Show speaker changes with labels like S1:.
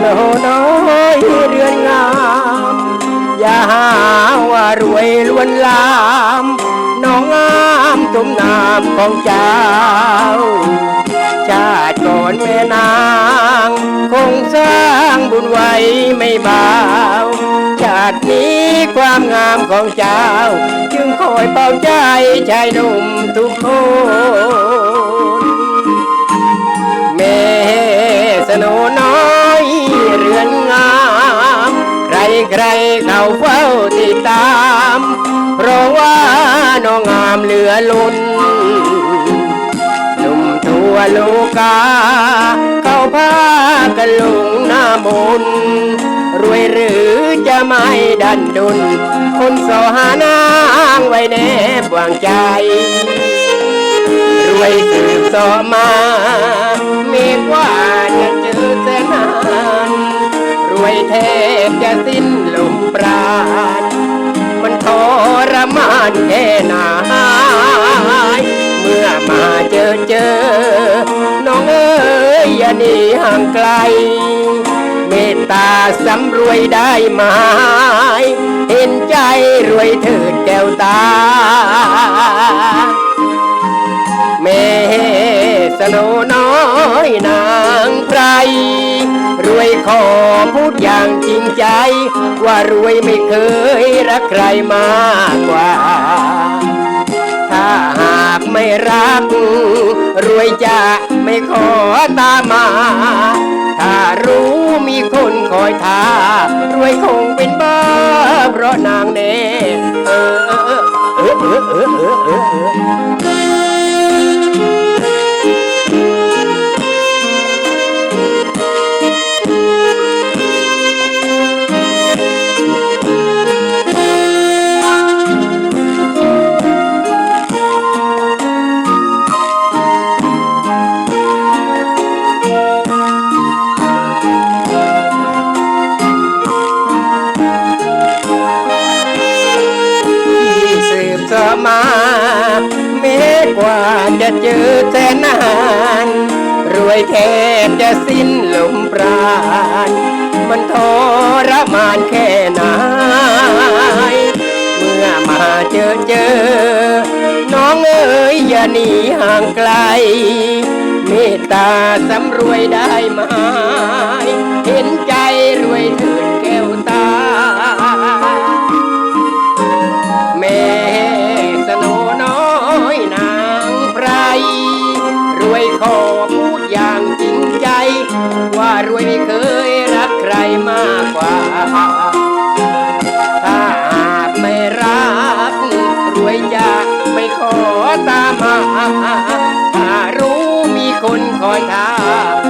S1: โนน้อยเรือนงาม อย่าหาว่ารวยล้วนลาม น้องงามสมนามของเจ้า ชาติก่อนแม่นาง คงสร้างบุญไว้ไม่เบาชาตินี้ความงามของเจ้า จึงคอยเป่าใจชายหนุ่มทุกคน เขาเฝ้าติดตามเพราะว่าน้องงามเหลือล้นหนุ่มทั่วโลกา เขาพากันลงหน้ามนรวยหรือจะไม่ดันดุน คนสอหานางไว้แนบวางใจ รวยสืบสอมา มีกว่า แทบจะสิ้นลมปราณมันทรมานแค่ไหนเมื่อมาเจอเจอ น้องเอ๋ยอย่าหนีห่างไกล เมตตาสำรวยได้ไหมเห็นใจรวยเถิดแก้วตา ขอพูดอย่างจริงใจ ว่ารวยไม่เคยรักใครมากกว่า ถ้าหากไม่รัก รวยจะไม่ขอตามมา ถ้ารู้มีคนคอยทารวยคงเป็นบ้าเพราะนางเน่เออเออเออเออเออเออ ว่าจะเจอแสนนานรวยแทบจะสิ้นลมปราณ มันทรมานแค่ไหนเมื่อมาเจอเจอ น้องเอ๋ยอย่าหนีห่างไกล เมตตาสำรวยได้ไหมเห็นใจรวยเถิด คนคอยทา